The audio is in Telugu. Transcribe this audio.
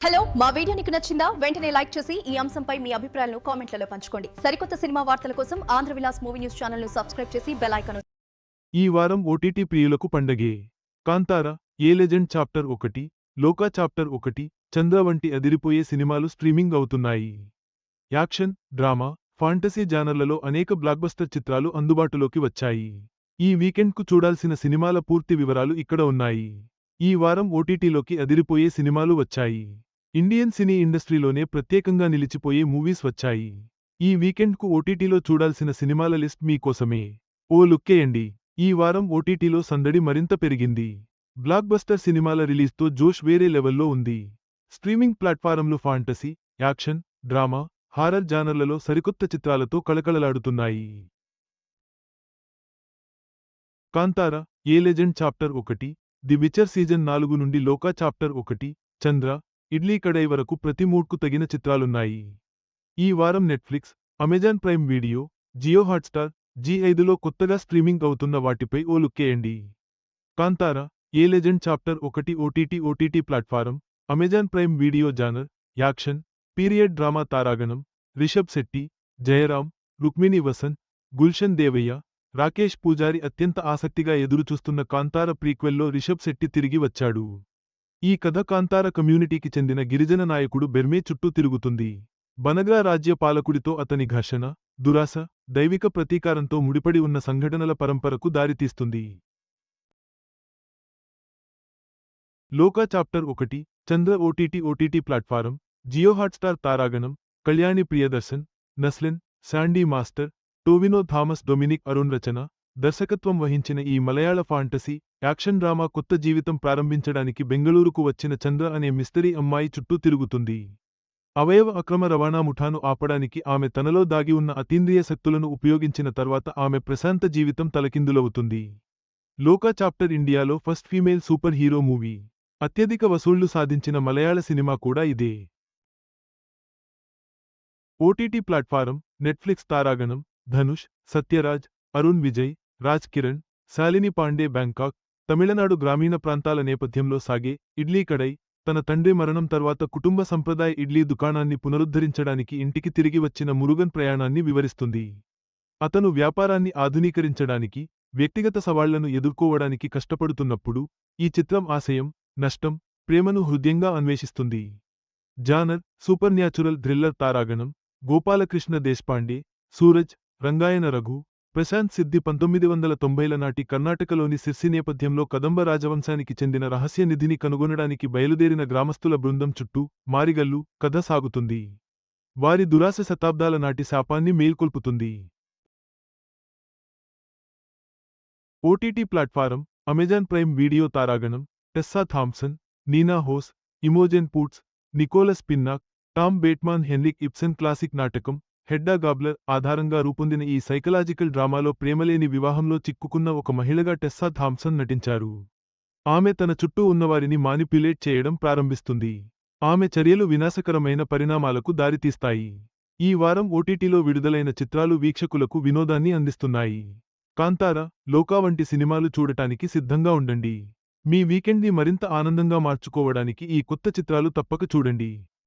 హలో మా వీడియో నీకు నచ్చిందా? వెంటనే లైక్ చేసి ఈ అంశంపై మీ అభిప్రాయాలను కామెంట్లలో పంచుకోండి. సరికొత్త సినిమా వార్తల కోసం ఆంధ్ర విలాస్ మూవీ న్యూస్ ఛానల్ను సబ్స్క్రైబ్ చేసి బెల్ ఐకాన్ ఈ వారం ఓటీటీ ప్రియులకు పండగే. కాంతార ఏ లెజెండ్ చాప్టర్ ఒకటి లోకా చాప్టర్ ఒకటి చంద్ర వంటి అదిరిపోయే సినిమాలు స్ట్రీమింగ్ అవుతున్నాయి. యాక్షన్ డ్రామా ఫాంటసీ జానర్లలో అనేక బ్లాక్బస్టర్ చిత్రాలు అందుబాటులోకి వచ్చాయి. ఈ వీకెండ్కు చూడాల్సిన సినిమాల పూర్తి వివరాలు ఇక్కడ ఉన్నాయి. ఈ వారం ఓటీటీలోకి అదిరిపోయే సినిమాలు వచ్చాయి. ఇండియన్ సినీ ఇండస్ట్రీలోనే ప్రత్యేకంగా నిలిచిపోయే మూవీస్ వచ్చాయి. ఈ వీకెండ్కు ఓటీటీలో చూడాల్సిన సినిమాల లిస్ట్ మీకోసమే ఓ లుక్కేయండి ఈ వారం ఓటీటీలో సందడి మరింత పెరిగింది. బ్లాక్ బస్టర్ సినిమాల రిలీజ్తో జోష్ వేరే లెవెల్లో ఉంది. స్ట్రీమింగ్ ప్లాట్ఫారంలు ఫాంటసీ యాక్షన్ డ్రామా హారర్ జానర్లలో సరికొత్త చిత్రాలతో కళకళలాడుతున్నాయి. కాంతార ఏ లెజెండ్ చాప్టర్ ఒకటి ది విచర్ సీజన్ నాలుగు నుండి లోకా చాప్టర్ ఒకటి చంద్ర ఇడ్లీ కడై వరకు ప్రతి మూడ్కు తగిన చిత్రాలున్నాయి. ఈ వారం Netflix Amazon Prime Video Jio Hotstar Zee ఐదులో కొత్తగా స్ట్రీమింగ్ అవుతున్న వాటిపై ఓ లుక్కేయండి కాంతార ఏ లెజెండ్ చాప్టర్ ఒకటి OTT OTT platform Amazon Prime Video genre action period drama తారాగణం Rishab Shetty Jayaram Rukmini Vasanth Gulshan Devaiah Rakesh Poojari అత్యంత ఆసక్తిగా ఎదురుచూస్తున్న కాంతార ప్రీక్వెల్లో రిషబ్ శెట్టి తిరిగి వచ్చాడు. ఈ కథ కాంతార కమ్యూనిటీకి చెందిన గిరిజన నాయకుడు బెర్మే చుట్టూ తిరుగుతుంది. బనగా రాజ్య పాలకుడితో అతని ఘర్షణ దురాశ దైవిక ప్రతీకారంతో ముడిపడి ఉన్న సంఘటనల పరంపరకు దారితీస్తుంది. లోకా చాప్టర్ ఒకటి Chandra OTT OTT platform Jio Hotstar తారాగణం Kalyani Priyadarshan Naslen Sandy master Tovino Thomas Dominic Arun రచన దర్శకత్వం వహించిన ఈ మలయాళ ఫాంటసీ యాక్షన్ డ్రామా కొత్త జీవితం ప్రారంభించడానికి బెంగళూరుకు వచ్చిన చంద్ర అనే మిస్తరీ అమ్మాయి చుట్టూ తిరుగుతుంది. అవయవ అక్రమ రవాణా ముఠాను ఆపడానికి ఆమె తనలో దాగి ఉన్న అతీంద్రియ శక్తులను ఉపయోగించిన తర్వాత ఆమె ప్రశాంత జీవితం తలకిందులవుతుంది. లోకా చాప్టర్ ఇండియాలో first female super hero movie. అత్యధిక వసూళ్ళు సాధించిన మలయాళ సినిమా కూడా ఇదే. ఓటీటీ ప్లాట్ఫారం నెట్ఫ్లిక్స్ తారాగణం ధనుష్ సత్యరాజ్ అరుణ్ విజయ్ రాజ్ కిరణ్ శాలిని పాండే బ్యాంకాక్ తమిళనాడు గ్రామీణ ప్రాంతాల నేపథ్యంలో సాగే ఇడ్లీ కడై తన తండ్రి మరణం తర్వాత కుటుంబ సంప్రదాయ ఇడ్లీ దుకాణాన్ని పునరుద్ధరించడానికి ఇంటికి తిరిగి వచ్చిన మురుగన్ ప్రయాణాన్ని వివరిస్తుంది. అతను వ్యాపారాన్ని ఆధునీకరించడానికి వ్యక్తిగత సవాళ్ళను ఎదుర్కోవడానికి కష్టపడుతున్నప్పుడు ఈ చిత్రం ఆశయం నష్టం ప్రేమను హృదయంగా అన్వేషిస్తుంది. జానర్ సూపర్ న్యాచురల్ థ్రిల్లర్ తారాగణం గోపాలకృష్ణ దేశ్పాండే సూరజ్ రంగాయన రఘు ప్రశాంత్ సిద్ధి పంతొమ్మిది వందల తొంభైల నాటి కర్ణాటకలోని సిర్సి నేపథ్యంలో కదంబ రాజవంశానికి చెందిన రహస్య నిధిని కనుగొనడానికి బయలుదేరిన గ్రామస్తుల బృందం చుట్టూ మారిగల్లు కథ సాగుతుంది. వారి దురాశ శతాబ్దాల నాటి శాపాన్ని మేల్కొల్పుతుంది. OTT platform Amazon Prime Video తారాగణం Tessa Thompson Nina Hoss Imogen Poots Nicholas Pinnock Tom Bateman Henrik Ibsen classic నాటకం హెడ్డా గాబ్లర్ ఆధారంగా రూపొందిన ఈ సైకలాజికల్ డ్రామాలో ప్రేమలేని వివాహంలో చిక్కుకున్న ఒక మహిళగా టెస్సా థామ్సన్ నటించారు. ఆమె తన చుట్టూ ఉన్నవారిని మానిప్యులేట్ చేయడం ప్రారంభిస్తుంది. ఆమె చర్యలు వినాశకరమైన పరిణామాలకు దారితీస్తాయి. ఈ వారం ఓటీటీలో విడుదలైన చిత్రాలు వీక్షకులకు వినోదాన్ని అందిస్తున్నాయి. కాంతార లోకా వంటి సినిమాలు చూడటానికి సిద్ధంగా ఉండండి. మీ వీకెండ్ని మరింత ఆనందంగా మార్చుకోవడానికి ఈ కొత్త చిత్రాలు తప్పక చూడండి.